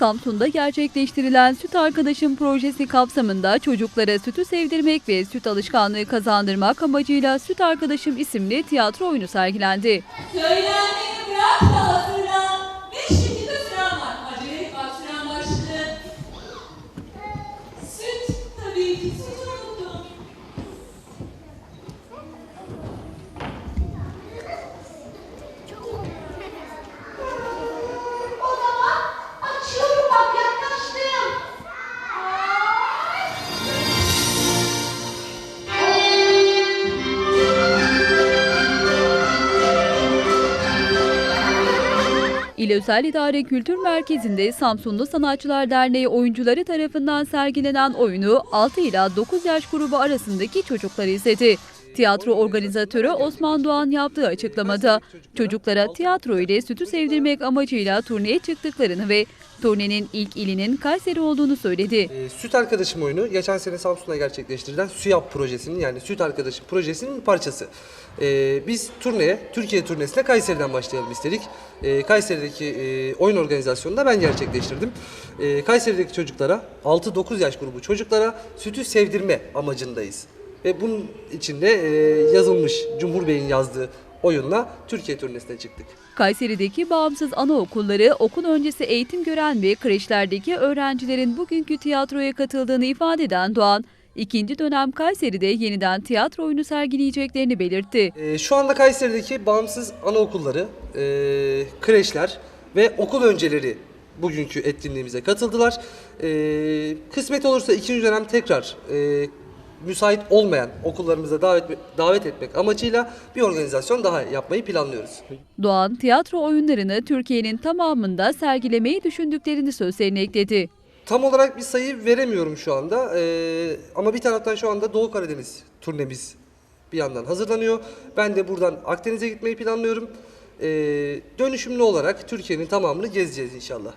Samsun'da gerçekleştirilen Süt Arkadaşım projesi kapsamında çocuklara sütü sevdirmek ve süt alışkanlığı kazandırmak amacıyla Süt Arkadaşım isimli tiyatro oyunu sergilendi. Söylenmeni bırak İl Özel İdare Kültür Merkezi'nde Samsunlu Sanatçılar Derneği oyuncuları tarafından sergilenen oyunu 6 ila 9 yaş grubu arasındaki çocuklar izledi. Tiyatro organizatörü Osman Doğan yaptığı açıklamada çocuklara tiyatro ile sütü sevdirmek amacıyla turneye çıktıklarını ve turnenin ilk ilinin Kayseri olduğunu söyledi. Ee, Süt Arkadaşım oyunu geçen sene Samsun'da gerçekleştirilen SÜYAP projesinin yani Süt Arkadaşım projesinin bir parçası. Ee, biz turneye, Türkiye turnesine Kayseri'den başlayalım istedik. Ee, Kayseri'deki e, oyun organizasyonunu da ben gerçekleştirdim. Ee, Kayseri'deki çocuklara, 6-9 yaş grubu çocuklara sütü sevdirme amacındayız. Ve bunun için de e, yazılmış Cumhur Bey'in yazdığı oyunla Türkiye turnesine çıktık. Kayseri'deki bağımsız anaokulları okul öncesi eğitim gören ve kreşlerdeki öğrencilerin bugünkü tiyatroya katıldığını ifade eden Doğan, ikinci dönem Kayseri'de yeniden tiyatro oyunu sergileyeceklerini belirtti. Ee, şu anda Kayseri'deki bağımsız anaokulları, e, kreşler ve okul önceleri bugünkü etkinliğimize katıldılar. Ee, kısmet olursa ikinci dönem tekrar e, müsait olmayan okullarımıza davet davet etmek amacıyla bir organizasyon daha yapmayı planlıyoruz. Doğan, tiyatro oyunlarını Türkiye'nin tamamında sergilemeyi düşündüklerini sözlerine ekledi. Tam olarak bir sayı veremiyorum şu anda Ee, ama bir taraftan şu anda Doğu Karadeniz turnemiz bir yandan hazırlanıyor. Ben de buradan Akdeniz'e gitmeyi planlıyorum. Ee, dönüşümlü olarak Türkiye'nin tamamını gezeceğiz inşallah.